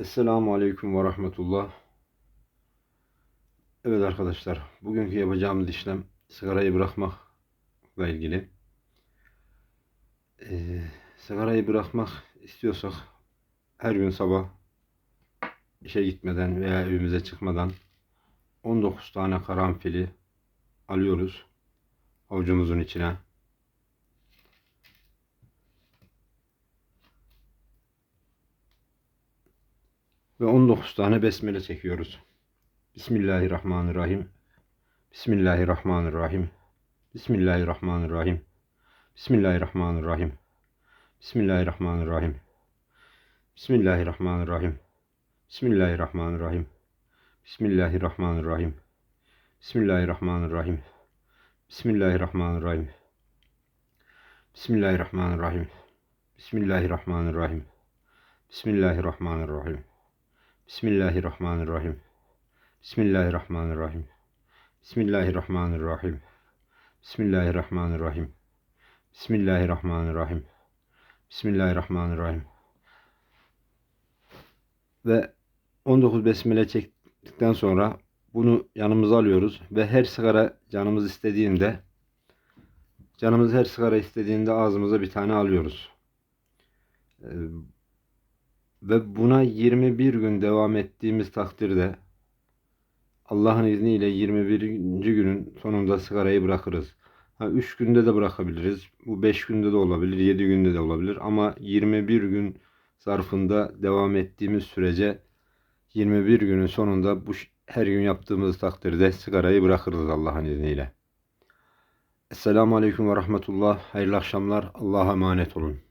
Esselamu Aleyküm ve Rahmetullah. Evet arkadaşlar, bugünkü yapacağımız işlem sigarayı bırakmakla ilgili. Ee, sigarayı bırakmak istiyorsak her gün sabah işe gitmeden veya evimize çıkmadan 19 tane karanfili alıyoruz avucumuzun içine. Ve 19 tane besmele çekiyoruz. Bismillahirrahmanirrahim. Bismillahirrahmanirrahim. Bismillahirrahmanirrahim. Bismillahirrahmanirrahim. Bismillahirrahmanirrahim. Bismillahirrahmanirrahim. Bismillahirrahmanirrahim. Bismillahirrahmanirrahim. Bismillahirrahmanirrahim. Bismillahirrahmanirrahim. Bismillahirrahmanirrahim. Bismillahirrahmanirrahim. Bismillahirrahmanirrahim. Bismillahirrahmanirrahim. Bismillahirrahmanirrahim. Bismillahirrahmanirrahim. Bismillahirrahmanirrahim. Bismillahirrahmanirrahim. Bismillahirrahmanirrahim. Ve 19 besmele çektikten sonra bunu yanımıza alıyoruz ve her sigara canımız istediğinde canımız her sigara istediğinde ağzımıza bir tane alıyoruz. Ve buna 21 gün devam ettiğimiz takdirde Allah'ın izniyle 21. günün sonunda sigarayı bırakırız. Ha, 3 günde de bırakabiliriz. Bu 5 günde de olabilir, 7 günde de olabilir. Ama 21 gün zarfında devam ettiğimiz sürece 21 günün sonunda bu her gün yaptığımız takdirde sigarayı bırakırız Allah'ın izniyle. Esselamu Aleyküm ve Rahmetullah. Hayırlı akşamlar. Allah'a emanet olun.